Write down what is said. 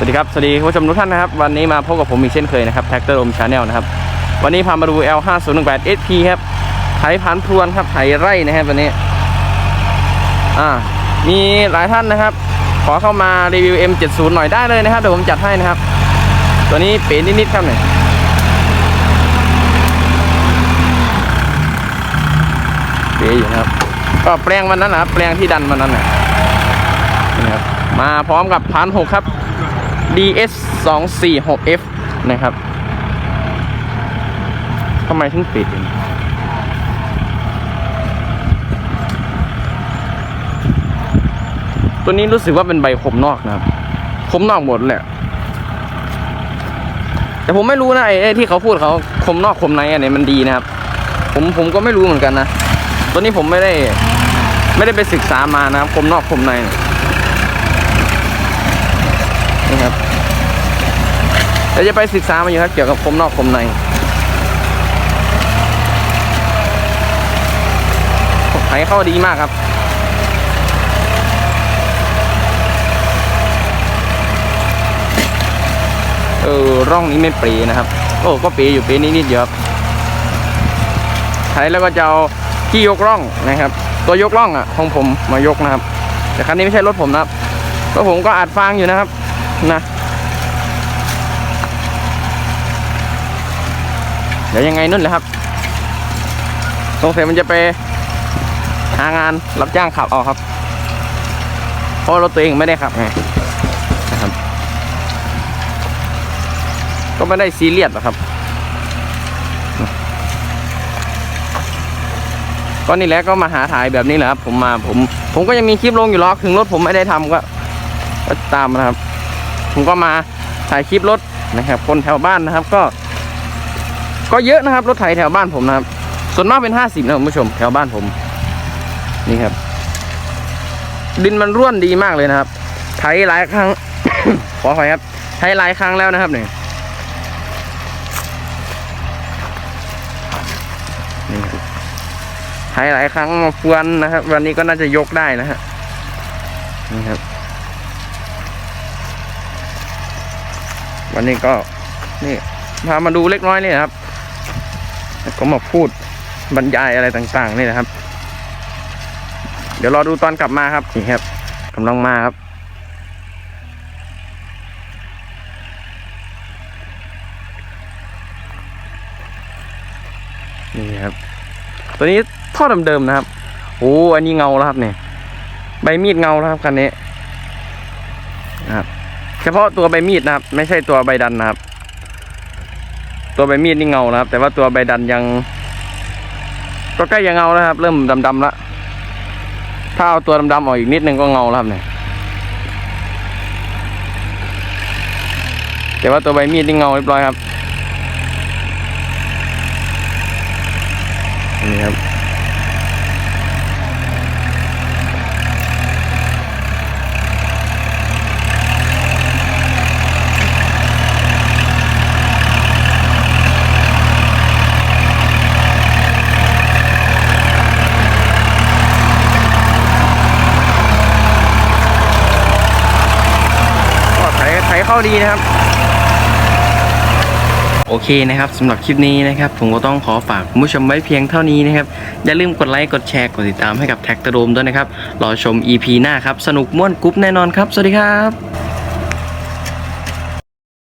สวัสดีครับ สวัสดีผู้ชมทุกท่านนะครับ วันนี้มาพบกับผมอีกเช่นเคยนะครับแท็กเตอร์โรมชาแนลนะครับ วันนี้พามาดู L5018 SP ครับไถพันพรวนครับไถไร่นะครับวันนี้ อ่า มีหลายท่านนะครับ ขอเข้ามารีวิว M70 หน่อยได้เลยนะครับเดี๋ยวผมจัดให้นะครับ ตัวนี้เป๋นิดๆครับเนี่ยเป๋อยู่นะครับ ก็แปลงวันนั้นนะครับแปลงที่ดันวันนั้นนะนี่ครับมาพร้อมกับพันหกครับ DS 2 4 6 F นะครับทำไมถึงปิดอีกตัวนี้รู้สึกว่าเป็นใบคมนอกนะครับคมนอกหมดแหละแต่ผมไม่รู้นะไอ้ที่เขาพูดเขาคมนอกคมในอันไหนมันดีนะครับ ผมผมก็ไม่รู้เหมือนกันนะตัวนี้ผมไม่ได้ไม่ได้ไปศึกษามานะครับคมนอกคมในนี่ครับ ดี๋ยวจะไปศึกษามาอยู่ครับเกี่ยวกับคมนอกคมในไถเข้าดีมากครับเออร่องนี้ไม่ปรีนะครับ โอ้ก็ปรีอยู่ปรีนิดเดียวครับไถแล้วก็จะเอาที่ยกร่องนะครับ ตัวยกร่องอะของผมมายกนะครับ แต่คันนี้ไม่ใช่รถผมนะครับรถผมก็อัดฟางอยู่นะครับ นะ เดี๋ยวยังไงนู่นแหละครับสงสัยมันจะไปหางานรับจ้างขับเอาครับ เพราะรถตัวเองไม่ได้ขับไงนะครับ ก็ไม่ได้ซีเรียสหรอกครับ ก็นี่แหละก็มาหาถ่ายแบบนี้แหละครับ ผมมาผม ผมก็ยังมีคลิปลงอยู่หรอกถึงรถผมไม่ได้ทำก็ก็ตามนะครับ ผมก็มาถ่ายคลิปรถนะครับ คนแถวบ้านนะครับ ก็ ก็เยอะนะครับ รถไถแถวบ้านผมนะครับ ส่วนมากเป็นห้าสิบนะคุณผู้ชมแถวบ้านผม นี่ครับ ดินมันร่วนดีมากเลยนะครับ ไถหลายครั้ง ขออภัยครับ ไถหลายครั้งแล้วนะครับเนี่ยไถหลายครั้งมาฟวนนะครับ วันนี้ก็น่าจะยกได้นะฮะนี่ครับ วันนี้ก็นี่พามาดูเล็กน้อยนี่ครับ แล้วก็มาพูดบรรยายอะไรต่างๆนี่นะครับ เดี๋ยวรอดูตอนกลับมาครับนี่ครับกำลังมาครับนี่ครับ ตัวนี้ท่อเดิมๆนะครับโอ้อันนี้เงาแล้วครับเนี่ยใบมีดเงาแล้วครับคันนี้นะครับ เฉพาะตัวใบมีดนะครับ ไม่ใช่ตัวใบดันนะครับ ตัวใบมีดนี่เงานะครับ แต่ว่าตัวใบดันยัง ก็ใกล้จะเงาแล้วครับ เริ่มดำๆแล้วถ้าเอาตัวดำๆออกอีกนิดนึงก็เงาแล้วครับเนี่ยแต่ว่าตัวใบมีดนี่เงาเรียบร้อยครับนี่ครับ เข้าดีนะครับโอเคนะครับสำหรับคลิปนี้นะครับผมก็ต้องขอฝากผู้ชมไว้เพียงเท่านี้นะครับ อย่าลืมกดไลค์กดแชร์กดติดตามให้กับแท็กตะโดมด้วยนะครับรอชม EP หน้าครับ สนุกม่วนกรุ๊ปแน่นอนครับ สวัสดีครับ